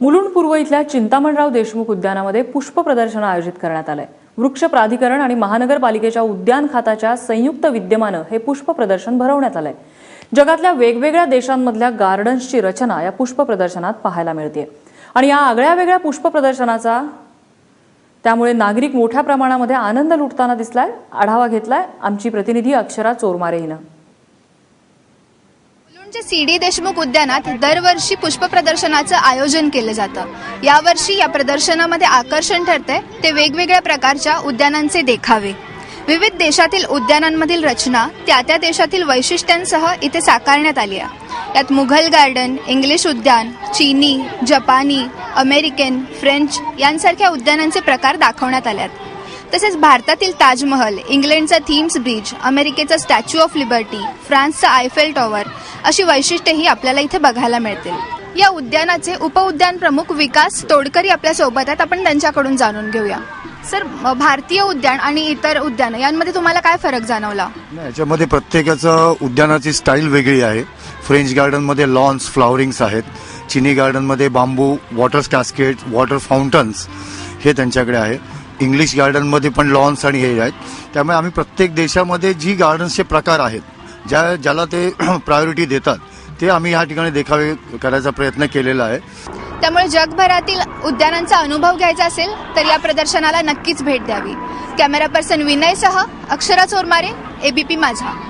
मुलुंड पूर्व इथल्या चिंतामणराव देशमुख उद्यानामध्ये पुष्प प्रदर्शन आयोजित करण्यात आलंय. वृक्ष प्राधिकरण आणि महानगरपालिकेच्या उद्यान खात्याच्या संयुक्त विद्यमानं हे पुष्प प्रदर्शन भरवण्यात आलंय. जगातल्या वेगवेगळ्या देशांमधल्या गार्डन्सची रचना या पुष्प प्रदर्शनात पाहायला मिळते आणि या आगळ्या वेगळ्या पुष्प प्रदर्शनाचा त्यामुळे नागरिक मोठ्या प्रमाणामध्ये आनंद लुटताना दिसलाय आढावा घेतलाय. आमची प्रतिनिधी अक्षरा चोरमारे हिनं. सी डी देशमुख उद्यानात दरवर्षी पुष्प प्रदर्शनाचं आयोजन केलं जातं. यावर्षी या प्रदर्शनामध्ये आकर्षण ठरते ते वेगवेगळ्या प्रकारच्या उद्यानांचे देखावे. विविध देशातील उद्यानांमधील रचना त्या त्या देशातील वैशिष्ट्यांसह इथे साकारण्यात आली आहे यात मुघल गार्डन इंग्लिश उद्यान चीनी जपानी अमेरिकन फ्रेंच यांसारख्या उद्यानांचे प्रकार दाखवण्यात आले आहेत तसेच भारतातील ताजमहल इंग्लंडचा थीम्स ब्रिज अमेरिकेचा स्टॅच्यू ऑफ लिबर्टी फ्रान्सचा आयफेल टॉवर अशी वैशिष्ट्येही आपल्याला इथे बघायला मिळतील. या उद्यानाचे उपउद्यान प्रमुख विकास तोडकरी आपल्यासोबत आहेत. आपण त्यांच्याकडून जाणून घेऊया. सर भारतीय उद्यान आणि इतर उद्यान यांमध्ये तुम्हाला काय फरक जाणवला? याच्यामध्ये प्रत्येकाचं उद्यानाची स्टाईल वेगळी आहे. फ्रेंच गार्डनमध्ये लॉन्स फ्लॉवरिंग्स आहेत. चिनी गार्डनमध्ये बांबू वॉटर कॅस्केट वॉटर फाउंटन्स हे त्यांच्याकडे आहे. इंग्लिश गार्डनमध्ये पण लॉन्स आणि हे आहेत. त्यामुळे आम्ही प्रत्येक देशामध्ये जी गार्डन्सचे प्रकार आहेत ज्या ज्याला ते प्रायोरिटी देतात ते आम्ही ह्या ठिकाणी देखावे करायचा प्रयत्न केलेला आहे. त्यामुळे जगभरातील उद्यानांचा अनुभव घ्यायचा असेल तर या प्रदर्शनाला नक्कीच भेट द्यावी. कॅमेरा पर्सन विनयसह अक्षरा चोरमारे एबीपी माझा.